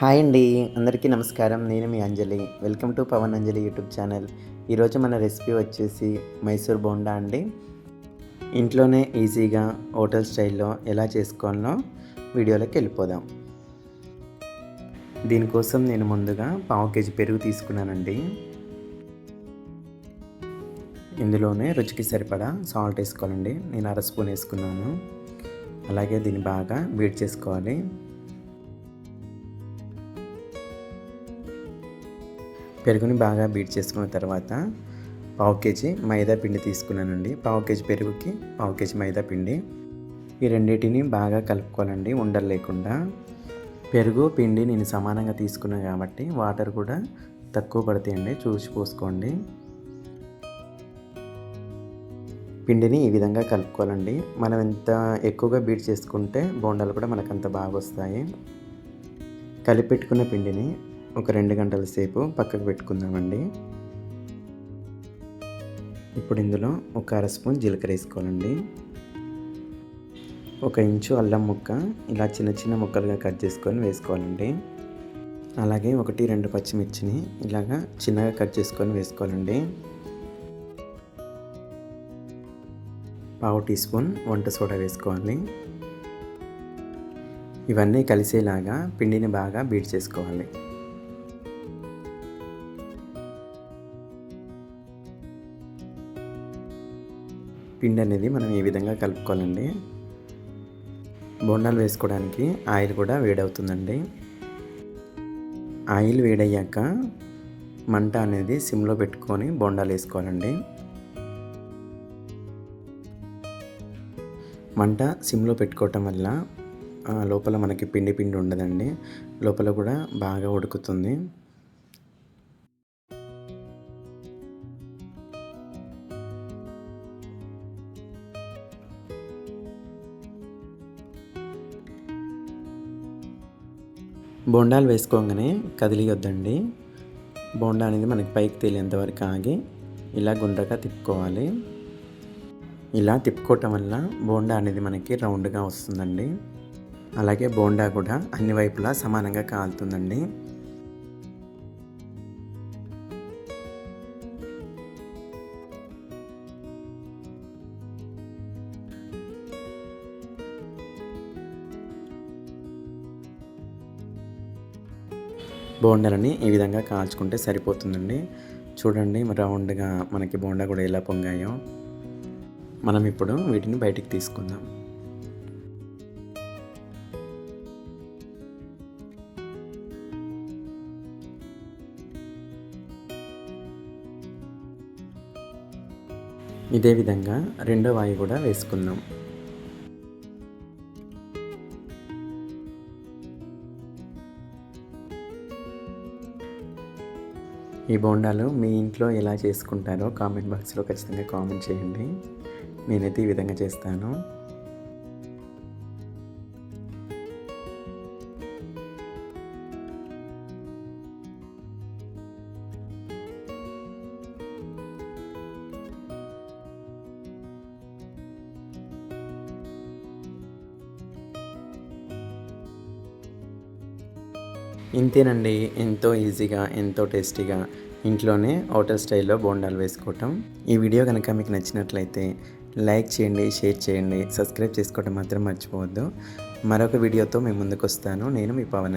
Hi అండి అందరికీ నమస్కారం. నేను మీ Anjali. Welcome to Pawan Anjali YouTube channel. ఈరోజు మన రెసిపీ వచ్చేసి మైసూర్ బోండా అండి. ఇంట్లోనే ఈజీగా హోటల్ స్టైల్లో ఎలా చేసుకోవాలో వీడియోలోకి వెళ్ళిపోదాం. దీనికోసం నేను ముందుగా పావు కేజీ పెరుగు తీసుకున్నానండి. ఇందులోనే రుచికి సరిపడా సాల్ట్ వేసుకోవాలండి. నేను అర స్పూన్ వేసుకున్నాను. అలాగే దీన్ని బాగా బీట్ చేసుకోవాలి. పెరుగుని బాగా బీట్ చేసుకున్న తర్వాత పావు కేజీ మైదా పిండి తీసుకున్నానండి. పావు కేజీ పెరుగుకి పావు కేజీ మైదా పిండి. ఈ రెండింటిని బాగా కలుపుకోవాలండి ఉండలు లేకుండా. పెరుగు పిండి నేను సమానంగా తీసుకున్నాను కాబట్టి వాటర్ కూడా తక్కువ పడతాయండి చూసి పోసుకోండి. పిండిని ఈ విధంగా కలుపుకోవాలండి. మనం ఎంత ఎక్కువగా బీట్ చేసుకుంటే బోండాలు కూడా మనకు అంత బాగా వస్తాయి. కలిపెట్టుకున్న పిండిని ఒక రెండు గంటల సేపు పక్కకు పెట్టుకుందామండి. ఇప్పుడు ఇందులో ఒక అర స్పూన్ జీలకర్ర వేసుకోవాలండి. ఒక ఇంచు అల్లం ముక్క ఇలా చిన్న చిన్న ముక్కలుగా కట్ చేసుకొని వేసుకోవాలండి. అలాగే ఒకటి రెండు పచ్చిమిర్చిని ఇలాగా చిన్నగా కట్ చేసుకొని వేసుకోవాలండి. పావు టీ స్పూన్ వంట సోడా వేసుకోవాలి. ఇవన్నీ కలిసేలాగా పిండిని బాగా బీట్ చేసుకోవాలి. పిండి అనేది మనం ఈ విధంగా కలుపుకోవాలండి బోండాలు వేసుకోవడానికి ఆయిల్ కూడా వేడవుతుందండి. ఆయిల్ వేడయ్యాక మంట అనేది సిమ్లో పెట్టుకొని బోండాలు వేసుకోవాలండి. మంట సిమ్లో పెట్టుకోవటం వల్ల లోపల మనకి పిండి పిండి ఉండదండి. లోపల కూడా బాగా ఉడుకుతుంది. బోండాలు వేసుకోగానే కదిలియొద్దండి. బోండా అనేది మనకి పైకి తేలేంతవరకు ఆగి ఇలా గుండ్రగా తిప్పుకోవాలి. ఇలా తిప్పుకోవటం వల్ల బోండా అనేది మనకి రౌండ్గా వస్తుందండి. అలాగే బోండా కూడా అన్ని వైపులా సమానంగా కాలుతుందండి. బోండాలని ఈ విధంగా కాల్చుకుంటే సరిపోతుందండి. చూడండి రౌండ్గా మనకి బోండా కూడా ఎలా పొంగాయో. మనం ఇప్పుడు వీటిని బయటికి తీసుకుందాం. ఇదే విధంగా రెండో వాయి కూడా వేసుకుందాం. ఈ బోండాలు మీ ఇంట్లో ఎలా చేసుకుంటారో కామెంట్ బాక్స్లో ఖచ్చితంగా కామెంట్ చేయండి. నేనైతే ఈ విధంగా చేస్తాను. ఇంతేనండి. ఎంతో ఈజీగా ఎంతో టేస్టీగా ఇంట్లోనే హోటల్ స్టైల్లో బోండాలు వేసుకోవటం. ఈ వీడియో కనుక మీకు నచ్చినట్లయితే లైక్ చేయండి షేర్ చేయండి సబ్స్క్రైబ్ చేసుకోవటం మాత్రం మర్చిపోవద్దు. మరొక వీడియోతో మేము ముందుకు వస్తాను నేను మీ పవన్